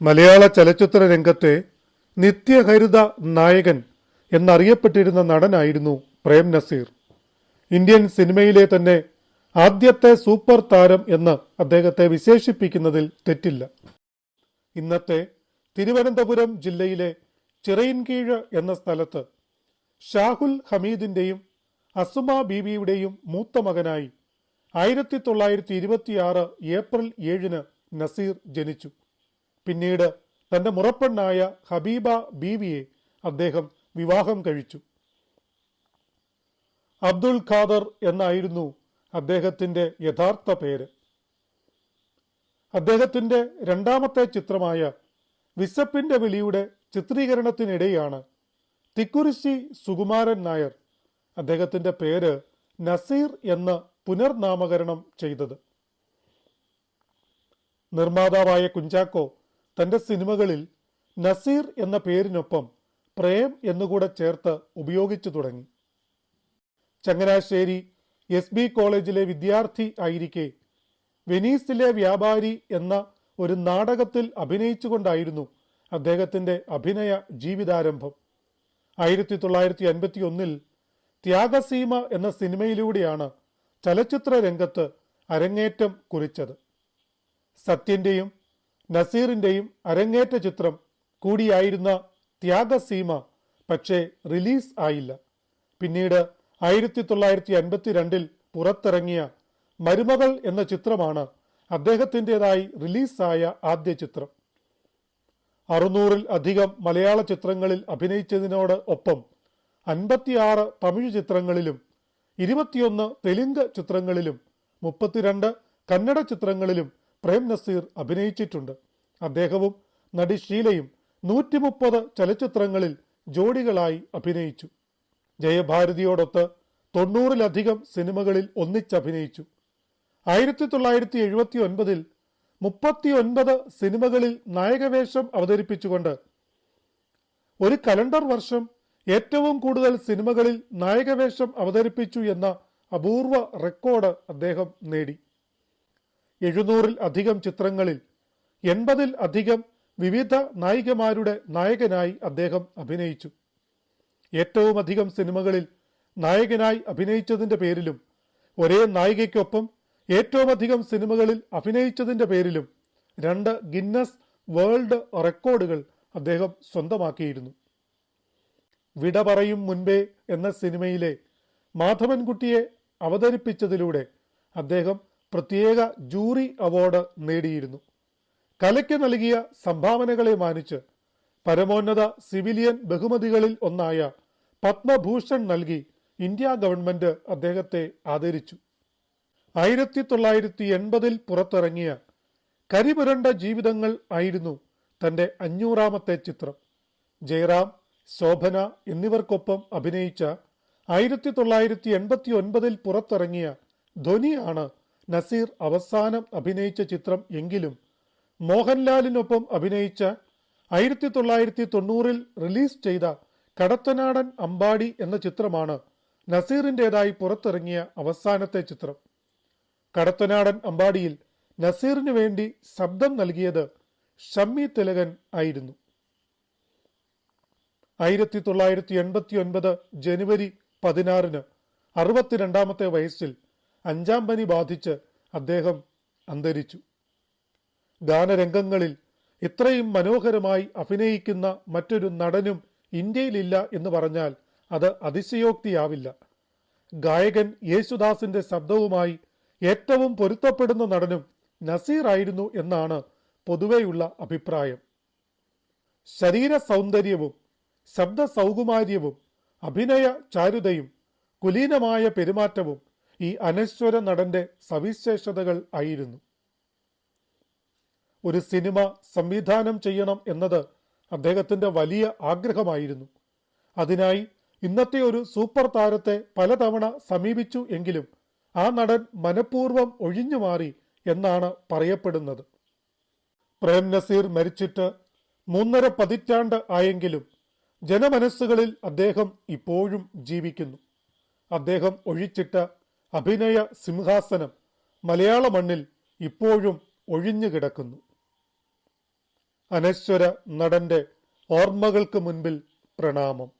മലയാള ചലച്ചിത്ര രംഗത്തെ നിത്യഹരിത നായകൻ എന്നറിയപ്പെട്ടിരുന്ന നടനായിരുന്നു പ്രേം നസീർ. ഇന്ത്യൻ സിനിമയിലെ തന്നെ ആദ്യത്തെ സൂപ്പർ താരം എന്ന് അദ്ദേഹത്തെ വിശേഷിപ്പിക്കുന്നതിൽ തെറ്റില്ല. ഇന്നത്തെ തിരുവനന്തപുരം ജില്ലയിലെ ചിറയിൻകീഴ് എന്ന സ്ഥലത്ത് ഷാഹുൽ ഹമീദിന്റെയും അസുമ ബീബിയുടെയും മൂത്ത മകനായി ആയിരത്തി തൊള്ളായിരത്തി ഇരുപത്തിയാറ് ഏപ്രിൽ ഏഴിന് നസീർ ജനിച്ചു. പിന്നീട് തന്റെ മുറപ്പെണ്ണായ ഹബീബ ബീവിയെ അദ്ദേഹം വിവാഹം കഴിച്ചു. അബ്ദുൽ ഖാദർ എന്നായിരുന്നു അദ്ദേഹത്തിന്റെ യഥാർത്ഥ പേര്. അദ്ദേഹത്തിന്റെ രണ്ടാമത്തെ ചിത്രമായ വിശപ്പിന്റെ വിളിയുടെ ചിത്രീകരണത്തിനിടെയാണ് തിക്കുരിശി സുകുമാരൻ നായർ അദ്ദേഹത്തിന്റെ പേര് നസീർ എന്ന് പുനർനാമകരണം ചെയ്തത്. നിർമ്മാതാവായ കുഞ്ചാക്കോ തന്റെ സിനിമകളിൽ നസീർ എന്ന പേരിനൊപ്പം പ്രേം എന്നുകൂടെ ചേർത്ത് ഉപയോഗിച്ചു തുടങ്ങി. ചങ്ങനാശ്ശേരി എസ് ബി കോളേജിലെ വിദ്യാർത്ഥി ആയിരിക്കെ വെനീസിലെ വ്യാപാരി എന്ന ഒരു നാടകത്തിൽ അഭിനയിച്ചുകൊണ്ടായിരുന്നു അദ്ദേഹത്തിന്റെ അഭിനയ ജീവിതാരംഭം. ആയിരത്തി തൊള്ളായിരത്തി അൻപത്തി ഒന്നിൽ ത്യാഗസീമ എന്ന സിനിമയിലൂടെയാണ് ചലച്ചിത്ര രംഗത്ത് അരങ്ങേറ്റം കുറിച്ചത്. സത്യന്റെയും നസീറിന്റെയും അരങ്ങേറ്റ ചിത്രം കൂടിയായിരുന്ന ത്യാഗസീമ പക്ഷേ റിലീസ് ആയില്ല. പിന്നീട് ആയിരത്തി തൊള്ളായിരത്തി അൻപത്തിരണ്ടിൽ പുറത്തിറങ്ങിയ മരുമകൾ എന്ന ചിത്രമാണ് അദ്ദേഹത്തിന്റെതായി റിലീസായ ആദ്യ ചിത്രം. അറുന്നൂറിൽ അധികം മലയാള ചിത്രങ്ങളിൽ അഭിനയിച്ചതിനോട് ഒപ്പം അൻപത്തിയാറ് തമിഴ് ചിത്രങ്ങളിലും ഇരുപത്തിയൊന്ന് തെലുങ്ക് ചിത്രങ്ങളിലും മുപ്പത്തിരണ്ട് കന്നഡ ചിത്രങ്ങളിലും പ്രേം നസീർ അഭിനയിച്ചിട്ടുണ്ട്. അദ്ദേഹവും നടി ഷീലയും നൂറ്റി മുപ്പത് ചലച്ചിത്രങ്ങളിൽ ജോഡികളായി അഭിനയിച്ചു. ജയഭാരതിയോടൊത്ത് തൊണ്ണൂറിലധികം സിനിമകളിൽ ഒന്നിച്ചഭിനയിച്ചു. ആയിരത്തി തൊള്ളായിരത്തി എഴുപത്തി ഒൻപതിൽ മുപ്പത്തി ഒൻപത് സിനിമകളിൽ നായകവേഷം അവതരിപ്പിച്ചുകൊണ്ട് ഒരു കലണ്ടർ വർഷം ഏറ്റവും കൂടുതൽ സിനിമകളിൽ നായകവേഷം അവതരിപ്പിച്ചു എന്ന അപൂർവ റെക്കോർഡ് അദ്ദേഹം നേടി. എഴുന്നൂറിൽ അധികം ചിത്രങ്ങളിൽ എൺപതിൽ അധികം വിവിധ നായികമാരുടെ നായകനായി അദ്ദേഹം അഭിനയിച്ചു. ഏറ്റവും അധികം സിനിമകളിൽ നായകനായി അഭിനയിച്ചതിന്റെ പേരിലും ഒരേ നായികയ്ക്കൊപ്പം ഏറ്റവും അധികം സിനിമകളിൽ അഭിനയിച്ചതിന്റെ പേരിലും രണ്ട് ഗിന്നസ് വേൾഡ് റെക്കോർഡുകൾ അദ്ദേഹം സ്വന്തമാക്കിയിരുന്നു. വിട പറയും മുൻപേ എന്ന സിനിമയിലെ മാധവൻകുട്ടിയെ അവതരിപ്പിച്ചതിലൂടെ അദ്ദേഹം പ്രത്യേക ജൂറി അവാർഡ് നേടിയിരുന്നു. കലയ്ക്ക് നൽകിയ സംഭാവനകളെ മാനിച്ച് പരമോന്നത സിവിലിയൻ ബഹുമതികളിൽ ഒന്നായ പത്മഭൂഷൺ നൽകി ഇന്ത്യ ഗവൺമെന്റ് അദ്ദേഹത്തെ ആദരിച്ചു. ആയിരത്തി തൊള്ളായിരത്തി എൺപതിൽ പുറത്തിറങ്ങിയ കരിപുരണ്ട ജീവിതങ്ങൾ ആയിരുന്നു തന്റെ അഞ്ഞൂറാമത്തെ ചിത്രം. ജയറാം ശോഭന എന്നിവർക്കൊപ്പം അഭിനയിച്ച ആയിരത്തി തൊള്ളായിരത്തി എൺപത്തി ഒൻപതിൽ പുറത്തിറങ്ങിയ ധ്വനിയാണ് നസീർ അവസാനം അഭിനയിച്ച ചിത്രം എങ്കിലും മോഹൻലാലിനൊപ്പം അഭിനയിച്ച ആയിരത്തി തൊള്ളായിരത്തി തൊണ്ണൂറിൽ റിലീസ് ചെയ്ത കടത്തനാടൻ അമ്പാടി എന്ന ചിത്രമാണ് നസീറിന്റെതായി പുറത്തിറങ്ങിയ അവസാനത്തെ ചിത്രം. കടത്തനാടൻ അമ്പാടിയിൽ നസീറിന് വേണ്ടി ശബ്ദം നൽകിയത് ഷമ്മി തിലകൻ ആയിരുന്നു. ആയിരത്തി തൊള്ളായിരത്തി എൺപത്തി ഒൻപത് ജനുവരി പതിനാറിന് അറുപത്തിരണ്ടാമത്തെ വയസ്സിൽ അഞ്ചാം പനി ബാധിച്ച് അദ്ദേഹം അന്തരിച്ചു. ഗാനരംഗങ്ങളിൽ ഇത്രയും മനോഹരമായി അഭിനയിക്കുന്ന മറ്റൊരു നടനും ഇന്ത്യയിലില്ല എന്ന് പറഞ്ഞാൽ അത് അതിശയോക്തിയാവില്ല. ഗായകൻ യേശുദാസിന്റെ ശബ്ദവുമായി ഏറ്റവും പൊരുത്തപ്പെടുന്ന നടനും നസീർ ആയിരുന്നു എന്നാണ് പൊതുവെയുള്ള അഭിപ്രായം. ശരീര സൗന്ദര്യവും ശബ്ദ സൗകുമാര്യവും അഭിനയ ചാരുതയും കുലീനമായ പെരുമാറ്റവും ഈ അനശ്വര നടന്റെ സവിശേഷതകൾ ആയിരുന്നു. ഒരു സിനിമ സംവിധാനം ചെയ്യണം എന്നത് അദ്ദേഹത്തിന്റെ വലിയ ആഗ്രഹമായിരുന്നു. അതിനായി ഇന്നത്തെ ഒരു സൂപ്പർ താരത്തെ പലതവണ സമീപിച്ചു എങ്കിലും ആ നടൻ മനഃപൂർവം ഒഴിഞ്ഞു മാറി എന്നാണ് പറയപ്പെടുന്നത്. പ്രേം നസീർ മരിച്ചിട്ട് മൂന്നര പതിറ്റാണ്ട് ആയെങ്കിലും ജനമനസ്സുകളിൽ അദ്ദേഹം ഇപ്പോഴും ജീവിക്കുന്നു. അദ്ദേഹം ഒഴിച്ചിട്ട അഭിനയ സിംഹാസനം മലയാള മണ്ണിൽ ഇപ്പോഴും ഒഴിഞ്ഞു കിടക്കുന്നു. അനശ്വര നടന്റെ ഓർമ്മകൾക്ക് മുൻപിൽ പ്രണാമം.